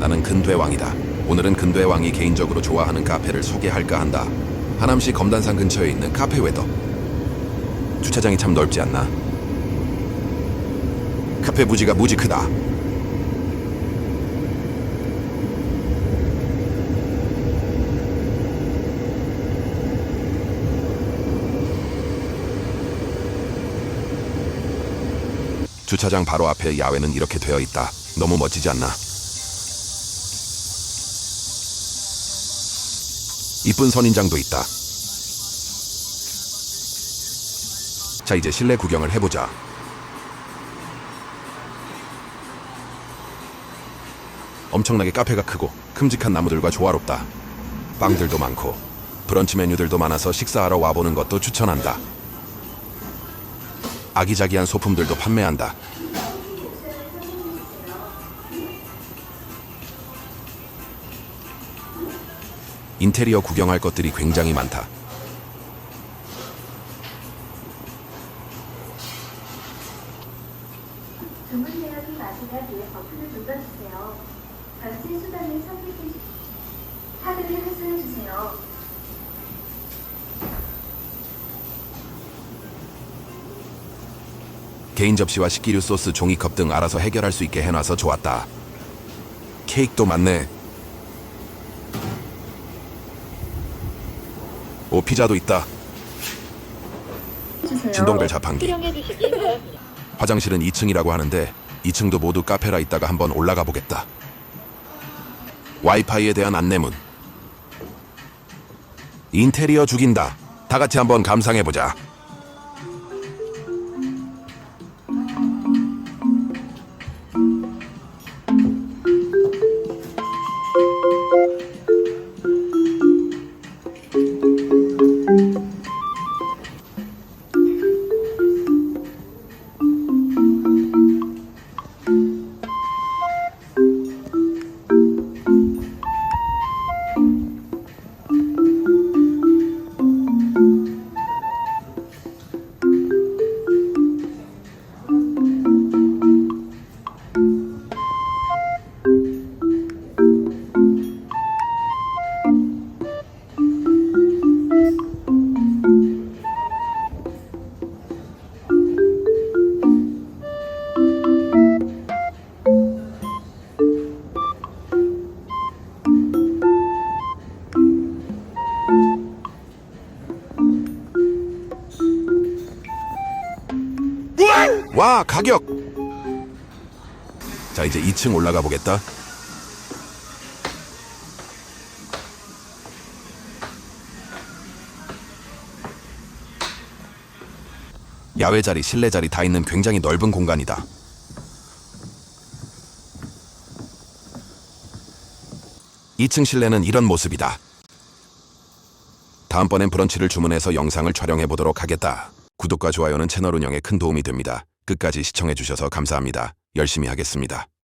나는 근대왕이다. 오늘은 근대왕이 개인적으로 좋아하는 카페를 소개할까 한다. 하남시 검단산 근처에 있는 카페 웨더. 주차장이 참 넓지 않나? 카페 부지가 무지 크다. 주차장 바로 앞에 야외는 이렇게 되어 있다. 너무 멋지지 않나? 이쁜 선인장도 있다. 자, 이제 실내 구경을 해보자. 엄청나게 카페가 크고 큼직한 나무들과 조화롭다. 빵들도 많고 브런치 메뉴들도 많아서 식사하러 와보는 것도 추천한다. 아기자기한 소품들도 판매한다. 인테리어 구경할 것들이 굉장히 많다. 주문 내역이 맞으면 위에 버튼을 눌러주세요. 결제 수단을 선택해 주세요. 카드를 회수해 주세요. 개인 접시와 식기류 소스, 종이컵 등 알아서 해결할 수 있게 해놔서 좋았다. 케이크도 많네. 오, 피자도 있다. 진동벨 자판기. 화장실은 2층이라고 하는데 2층도 모두 카페라 있다가 한번 올라가 보겠다. 와이파이에 대한 안내문. 인테리어 죽인다. 다 같이 한번 감상해 보자. 와, 가격! 자, 이제 2층 올라가 보겠다. 야외 자리, 실내 자리 다 있는 굉장히 넓은 공간이다. 이층 실내는 이런 모습이다. 다음번엔 브런치를 주문해서 영상을 촬영해 보도록 하겠다. 구독과 좋아요는 채널 운영에 큰 도움이 됩니다. 끝까지 시청해 주셔서 감사합니다. 열심히 하겠습니다.